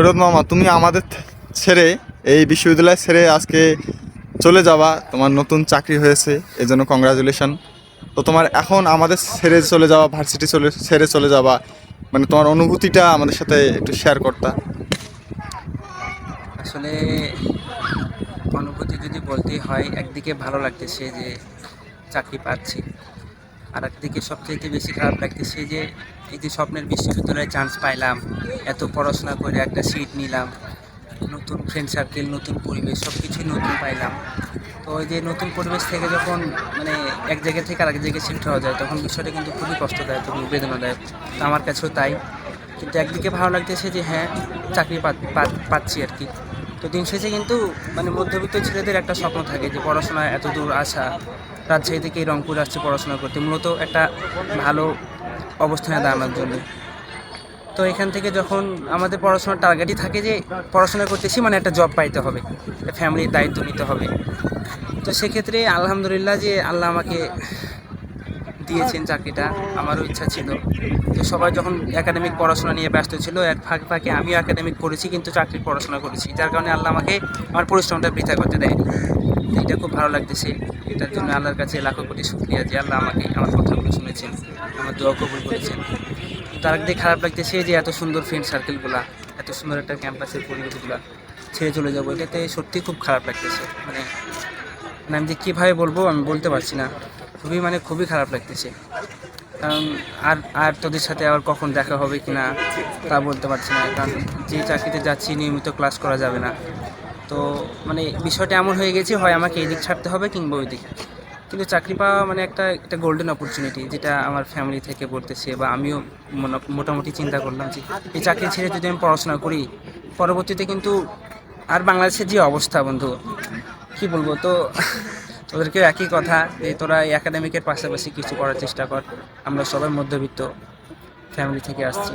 সৈরদ মামা, তুমি আমাদের ছেড়ে এই বিশ্ববিদ্যালয় ছেড়ে আজকে চলে যাবা। তোমার নতুন চাকরি হয়েছে এই জন্য কংগ্রাচুলেশন তো তোমার এখন আমাদের ছেড়ে চলে যাওয়া ভার্সিটি চলে, ছেড়ে চলে যাওয়া মানে তোমার অনুভূতিটা আমাদের সাথে একটু শেয়ার করতা। আসলে অনুভূতি যদি বলতেই হয়, একদিকে ভালো লাগতেছে যে চাকরি পাচ্ছি। আর একদিকে সবচেয়ে বেশি খারাপ লাগতেছে যে, এই যে স্বপ্নের বিশ্ববিদ্যালয়ে চান্স পাইলাম, এত পড়াশোনা করে একটা সিট নিলাম, নতুন ফ্রেন্ড সার্কেল নতুন পরিবেশ সব কিছুই নতুন পাইলাম। তো ওই যে নতুন পরিবেশ থেকে যখন মানে এক জায়গা থেকে আরেক জায়গায় শিফট হওয়া যায়, তখন বিষয়টা কিন্তু খুবই কষ্টদায়ক এবং বেদনাদায়ক। তো আমার কাছেও তাই। কিন্তু একদিকে ভালো লাগতেছে যে হ্যাঁ চাকরি পাচ্ছি আর কি তো দিন শেষে কিন্তু মানে মধ্যবিত্ত ছেলেদের একটা স্বপ্ন থাকে যে পড়াশোনা এত দূর আসা। রাজশাহী থেকে রংপুর আসছে পড়াশোনা করতে, মূলত একটা ভালো অবস্থানে দাঁড়ানোর জন্য। তো এখান থেকে যখন আমাদের পড়াশোনার টার্গেটই থাকে যে পড়াশোনা করতেছি মানে একটা জব পাইতে হবে ফ্যামিলির দায়িত্ব নিতে হবে। তো সেক্ষেত্রে আলহামদুলিল্লাহ যে আল্লাহ আমাকে দিয়েছেন চাকরিটা, আমারও ইচ্ছা ছিল। তো সবাই যখন একাডেমিক পড়াশোনা নিয়ে ব্যস্ত ছিল, এক ফাঁকে ফাঁকে আমিও একাডেমিক করেছি, কিন্তু চাকরির পড়াশোনা করেছি। যার কারণে আল্লাহ আমাকে আমার পরিশ্রমটা বৃথা করতে দেয়নি। তো এটা খুব ভালো লাগতেছে। এটার জন্য আল্লাহর কাছে লাখো কোটি শুক্রিয়া যে আল্লাহ আমাকে আমার কথাগুলো শুনেছেন, আমার দোয়া কবুল করেছেন। তার একদিকে খারাপ লাগতেছে যে এত সুন্দর ফ্রেন্ড সার্কেলগুলা এত সুন্দর একটা ক্যাম্পাসের পরিবেশগুলা ছেড়ে চলে যাব। এটাতে সত্যি খুব খারাপ লাগতেছে। মানে মানে আমি যে কীভাবে বলব আমি বলতে পারছি না। খুবই মানে খুবই খারাপ লাগতেছে। কারণ আর আর তোদের সাথে আবার কখন দেখা হবে কি না তা বলতে পারছি না। কারণ যে চাকরিতে যাচ্ছি নিয়মিত ক্লাস করা যাবে না। তো মানে বিষয়টা এমন হয়ে গেছে, হয় আমাকে এই দিক ছাড়তে হবে কিংবা ওই দিক কিন্তু চাকরি পাওয়া মানে একটা একটা গোল্ডেন অপরচুনিটি যেটা আমার ফ্যামিলি থেকে বলতেছে বা আমিও মোটামুটি চিন্তা করলাম যে এই চাকরি ছেড়ে যদি আমি পড়াশোনা করি, পরবর্তীতে কিন্তু আর বাংলাদেশের যে অবস্থা বন্ধু, কি বলব তো, তোদেরকেও একই কথা যে তোরা এই একাডেমিকের পাশাপাশি কিছু করার চেষ্টা কর। আমরা সবাই মধ্যবিত্ত ফ্যামিলি থেকে আসছি।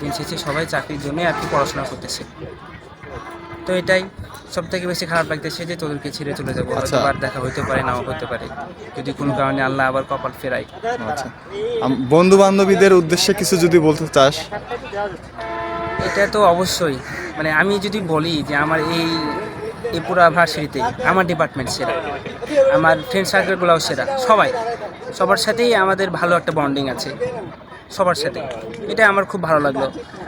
দিন শেষে সবাই চাকরির জন্যই আর কি পড়াশোনা করতেছে। তো এটাই। সব থেকে বেশি খারাপ লাগতেছে যে তোদেরকে ছেড়ে চলে যাব আচ্ছা। আবার দেখা হতে পারে নাও হতে পারে। যদি কোনো কারণে আল্লাহ আবার কপাল ফেরাই আচ্ছা। বন্ধু বান্ধবীদের উদ্দেশ্যে কিছু যদি বলতে চাস। এটা তো অবশ্যই। মানে আমি যদি বলি যে আমার এই এই পুরা ভার্সিটিতে আমার ডিপার্টমেন্ট সেরা আমার ফ্রেন্ড সার্কেলগুলোও সেরা সবাই। সবার সাথেই আমাদের ভালো একটা বন্ডিং আছে। সবার সাথে। এটা আমার খুব ভালো লাগল।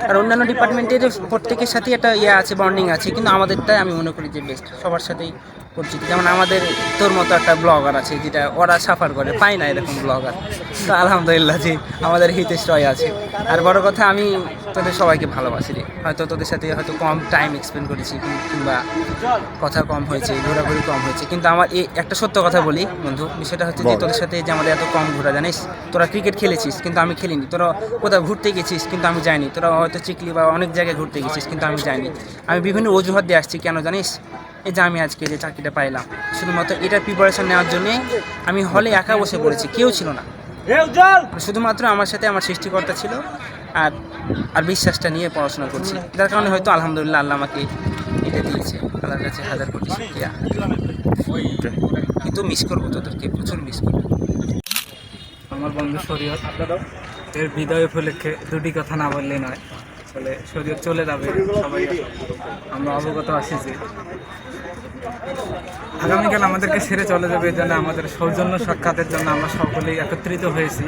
আর অন্যান্য ডিপার্টমেন্টের প্রত্যেকের সাথেই একটা ইয়ে আছে বন্ডিং আছে, কিন্তু আমাদেরটাই আমি মনে করি যে বেস্ট সবার সাথেই পরিচিত যেমন আমাদের তোর মতো একটা ব্লগার আছে, যেটা ওরা সাফার করে, পায় না এরকম ব্লগার তো আলহামদুলিল্লাহ যে আমাদের হিতেশ রয় আছে। আর বড় কথা, আমি তোদের সবাইকে ভালোবাসি রে। হয়তো তোদের সাথে হয়তো কম টাইম এক্সপেন্ড করেছি কিংবা কথা কম হয়েছে ঘোরাঘুরি কম হয়েছে। কিন্তু আমার এই একটা সত্য কথা বলি বন্ধু বিষয়টা হচ্ছে যে তোদের সাথে যে আমাদের এত কম ঘোরা জানিস? তোরা ক্রিকেট খেলেছিস কিন্তু আমি খেলিনি। তোরা কোথাও ঘুরতে গেছিস কিন্তু আমি যাইনি। তোরা হয়তো চিকলি বা অনেক জায়গায় ঘুরতে গেছিস কিন্তু আমি যাইনি। আমি বিভিন্ন অজুহাত দিয়ে আসছি কেন জানিস? এই যে আমি আজকে যে চাকরিটা পাইলাম শুধুমাত্র এটার প্রিপারেশন নেওয়ার জন্যে আমি হলে একা বসে পড়েছি কেউ ছিল না। শুধুমাত্র আমার সাথে আমার সৃষ্টিকর্তা ছিল আর আর বিশ্বাসটা নিয়ে পড়াশোনা করছি। যার কারণে হয়তো আলহামদুলিল্লাহ আল্লাহ আমাকে এটা দিয়েছে, আল্লাহর কাছে হাজার কোটি শুক্রিয়া। কিন্তু মিস করব তোদেরকে, প্রচুর মিস করব। আমার বন্ধু শরীয়ত, এর বিদায় উপলক্ষে দুটি কথা না বললেই নয়। আসলে শরীয়ত চলে যাবে, সবাই আমরা অবগত আছি যে আগামীকাল আমাদেরকে ছেড়ে চলে যাবে এই জন্য আমাদের সৌজন্য সাক্ষাতের জন্য আমরা সকলেই একত্রিত হয়েছি।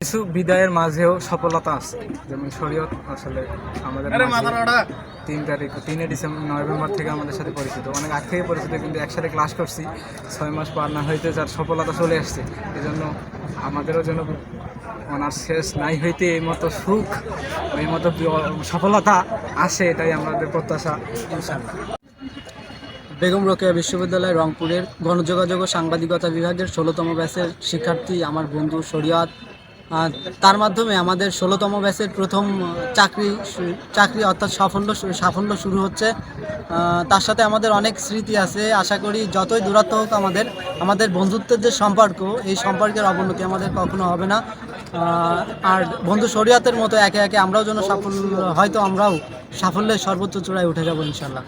কিছু বিদায়ের মাঝেও সফলতা আছে। যেমন শরীয়ত আসলে আমাদের তিন তারিখ তিনে ডিসেম্বর নভেম্বর থেকে আমাদের সাথে পরিচিত। অনেক আগ থেকে পরিচিত কিন্তু একসাথে ক্লাস করছি। ছয় মাস পার না হইতে যার সফলতা চলে আসছে। এই জন্য আমাদেরও যেন অনার শেষ নাই হইতে এই মতো সুখ এই মতো সফলতা আসে এটাই আমাদের প্রত্যাশা। ইনশাল্লাহ বেগম রোকেয়া বিশ্ববিদ্যালয় রংপুরের গণযোগাযোগ ও সাংবাদিকতা বিভাগের ষোলোতম ব্যাচের শিক্ষার্থী আমার বন্ধু শরিয়াত। তার মাধ্যমে আমাদের ষোলোতম ব্যাচের প্রথম চাকরি চাকরি অর্থাৎ সাফল্য সাফল্য শুরু হচ্ছে। তার সাথে আমাদের অনেক স্মৃতি আছে। আশা করি যতই দূরত্ব হোক আমাদের আমাদের বন্ধুত্বের যে সম্পর্ক, এই সম্পর্কের অবনতি আমাদের কখনো হবে না। আর বন্ধু শরিয়াতের মতো একে একে আমরাও যেন সাফল্য, হয়তো আমরাও সাফল্যের সর্বোচ্চ চূড়ায় উঠে যাব ইনশাল্লাহ